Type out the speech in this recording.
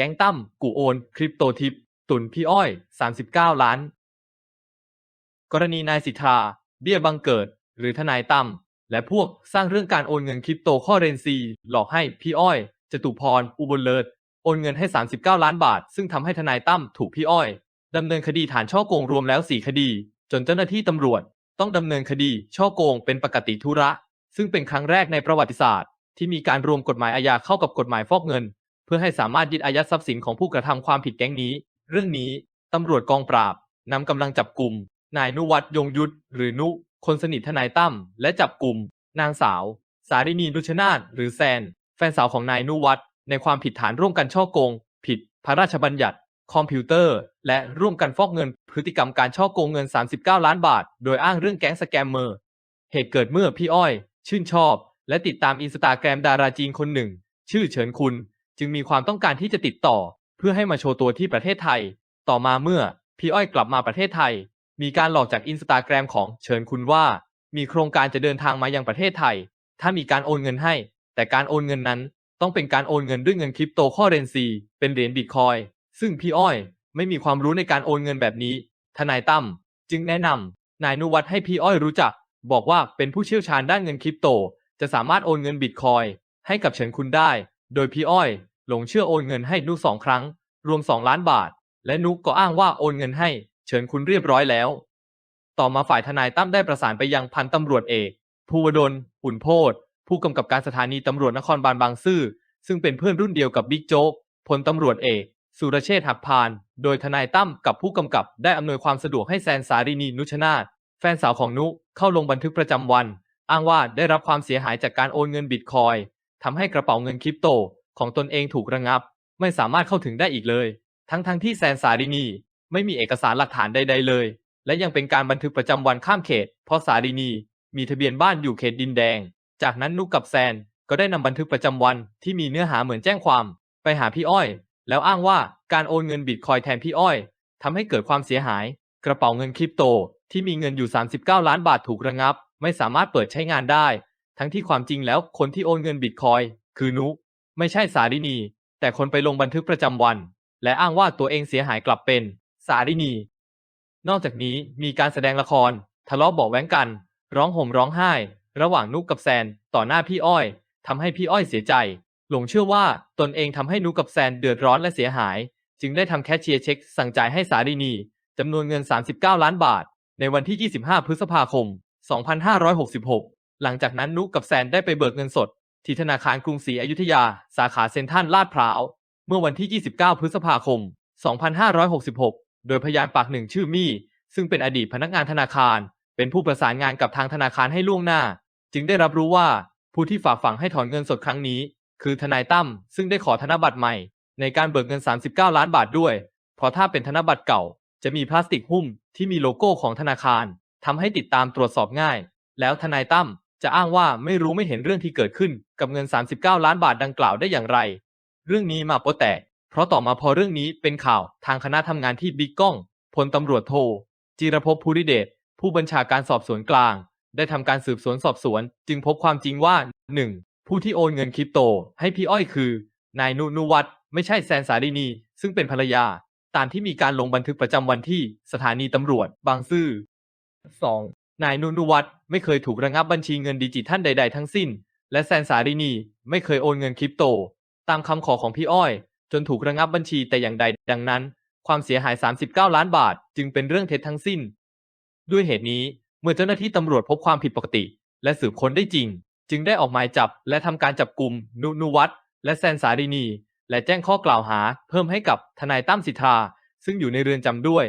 ก๊งตั้มกูโอนคริปโตทิป ตุนพี่อ้อย 39 ล้าน กรณีนายสิทธา เบี้ยบังเกิด หรือทนายตั้มและพวกสร้างเรื่องการโอนเงินคริปโตข้อเรนซี หลอกให้พี่อ้อยจตุพรอุบลเลิศโอนเงินให้ 39 ล้านบาท ซึ่งทำให้ทนายตั้มถูกพี่อ้อยดำเนินคดีฐานช่อโกงรวมแล้ว 4 คดี จนเจ้าหน้าที่ตำรวจ ต้องดำเนินคดีช่อโกงเป็นปกติธุระ ซึ่งเป็นครั้งแรกในประวัติศาสตร์ ที่มีการรวมกฎหมายอาญาเข้ากับกฎหมายฟอกเงิน พื่อให้สามารถยึดอายัดทรัพย์สินของผู้กระทำความผิดแก๊งนี้ เรื่องนี้ตำรวจกองปราบนำกำลังจับกลุ่มนายนุวัฒน์ยงยุทธหรือนุ คนสนิททนายตั้มและจับกลุ่มนางสาว สารินีนุชนาถหรือแซน แฟนสาวของนายนุวัฒน์ในความผิดฐานร่วมกันช่อโกง ผิด พระราชบัญญัติ คอมพิวเตอร์ และร่วมกันฟอกเงิน พฤติกรรมการช่อโกงเงิน 39 ล้านบาท โดยอ้างเรื่องแก๊งสแกมเมอร์ เหตุเกิดเมื่อพี่อ้อย ชื่นชอบ และติดตามอินสตาแกรมดาราจีนคนหนึ่ง ชื่อเฉินคุณ จึงมีความต้องการที่จะติดต่อ เพื่อให้มาโชว์ตัวที่ประเทศไทย ต่อมาเมื่อพี่อ้อยกลับมาประเทศไทย มีการหลอกจากอินสตาแกรมของเฉินคุณว่า มีโครงการจะเดินทางมายังประเทศไทย ถ้ามีการโอนเงินให้ แต่การโอนเงินนั้น ต้องเป็นการโอนเงินด้วยเงินคริปโตข้อเรนซี เป็นเหรียญบิตคอยซึ่งพี่อ้อยไม่มีความรู้ในการโอนเงินแบบนี้ ทนายตั้มจึงแนะนำนายนุวัฒน์ให้พี่อ้อยรู้จัก บอกว่าเป็นผู้เชี่ยวชาญด้านเงินคริปโต จะสามารถโอนเงินบิตคอยให้กับเฉินคุณได้ โดยพี่อ้อย หลงเชื่อโอนเงินให้นุสองครั้ง รวม 2 ล้านบาท และนุกก็อ้างว่าโอนเงินให้เฉินคุณเรียบร้อยแล้ว ต่อมาฝ่ายทนายตั้มได้ประสานไปยังพันตำรวจเอกภูวดลอุ่นโพธผู้กำกับการสถานีตำรวจนครบาลบางซื่อ ซึ่งเป็นเพื่อนรุ่นเดียวกับบิ๊กโจ๊กพลตำรวจเอกสุรเชษฐ์หักพาน โดยทนายตั้มกับผู้กำกับได้อำนวยความสะดวกให้แซนสารินีนุชนาธแฟนสาวของนุเข้าลงบันทึกประจำวัน อ้างว่าได้รับความเสียหายจากการโอนเงินบิตคอยทำให้กระเป๋าเงินคริปโต ของตนเองถูกระงับ ไม่สามารถเข้าถึงได้อีกเลย ทั้งๆทที่แซนสารินีไม่มีเอกสารหลักฐานใด ๆ เลย และยังเป็นการบันทึกประจำวันข้ามเขต เพราะสารินีมีทะเบียนบ้านอยู่เขตดินแดง จากนั้นนุกกับแซนก็ได้นำบันทึกประจำวันที่มีเนื้อหาเหมือนแจ้งความ ไปหาพี่อ้อย แล้วอ้างว่าการโอนเงินบิตคอยแทนพี่อ้อยทำให้เกิดความเสียหาย กระเป๋าเงินคริปโต ที่มีเงินอยู่ 39 ล้านบาทถูกระงับ ไม่สามารถเปิดใช้งานได้ ทั้งที่ความจริงแล้วคนที่โอนเงินบิตคอยคือนุ ไม่ใช่สารินีแต่คนไปลงบันทึกประจำวัน และอ้างว่าตัวเองเสียหายกลับเป็นสารินี นอกจากนี้มีการแสดงละคร ทะเลาะเบาะแว้งกัน ร้องห่มร้องไห้ ระหว่างนุกกับแซน ต่อหน้าพี่อ้อยทำให้พี่อ้อยเสียใจ หลงเชื่อว่าตนเองทำให้นุกกับแซนเดือดร้อนและเสียหาย จึงได้ทำแคชเชียร์เช็ค สั่งจ่ายให้สารินีจำนวนเงิน 39 ล้านบาท ในวันที่ 25 พฤษภาคม 2566 หลังจากนั้นนุกกับแซนได้ไปเบิกเงินสด ที่ธนาคารกรุงศรีอยุธยา สาขาเซ็นทรัลลาดพร้าว เมื่อวันที่ 29 พฤษภาคม 2566 โดยพยานปากหนึ่งชื่อมี่ ซึ่งเป็นอดีตพนักงานธนาคาร เป็นผู้ประสานงานกับทางธนาคารให้ล่วงหน้า จึงได้รับรู้ว่าผู้ที่ฝากฝังให้ถอนเงินสดครั้งนี้ คือทนายตั้มซึ่งได้ขอธนบัตรใหม่ ในการเบิกเงิน 39 ล้านบาทด้วย เพราะถ้าเป็นธนบัตรเก่า จะมีพลาสติกหุ้มที่มีโลโก้ของธนาคารทำให้ติดตามตรวจสอบง่าย แล้วทนายตั้ม จะอ้างว่าไม่รู้ไม่เห็นเรื่องที่เกิดขึ้นกับเงิน 39 ล้านบาทดังกล่าวได้อย่างไร เรื่องนี้มาโปแตก เพราะต่อมาพอเรื่องนี้เป็นข่าวทางคณะทำงานที่บิ๊กก้องพลตำรวจโทจิรภพภูริเดชผู้บัญชาการสอบสวนกลาง ได้ทำการสืบสวนสอบสวน จึงพบความจริงว่า 1. ผู้ที่โอนเงินคริปโต ให้พี่อ้อยคือ นายนุนุวัฒน์ไม่ใช่แซนสารินี ซึ่งเป็นภรรยา ตามที่มีการลงบันทึกประจำวันที่สถานีตำรวจ บางซื่อ 2. นายนุนุวัฒน์ไม่เคยถูกระงับบัญชีเงินดิจิทัลใด ๆ ทั้งสิ้น และแซนสารินีไม่เคยโอนเงินคริปโต ตามคำขอของพี่อ้อย จนถูกระงับบัญชีแต่อย่างใดดังนั้น ความเสียหาย 39 ล้านบาท จึงเป็นเรื่องเท็จทั้งสิ้น ด้วยเหตุนี้เมื่อเจ้าหน้าที่ตำรวจพบความผิดปกติ และสืบค้นได้จริง จึงได้ออกหมายจับและทำการจับกลุ่มนุนุวัฒน์และแซนสารินี และแจ้งข้อกล่าวหา เพิ่มให้กับทนายตั้มสิทธาซึ่งอยู่ในเรือนจำด้วย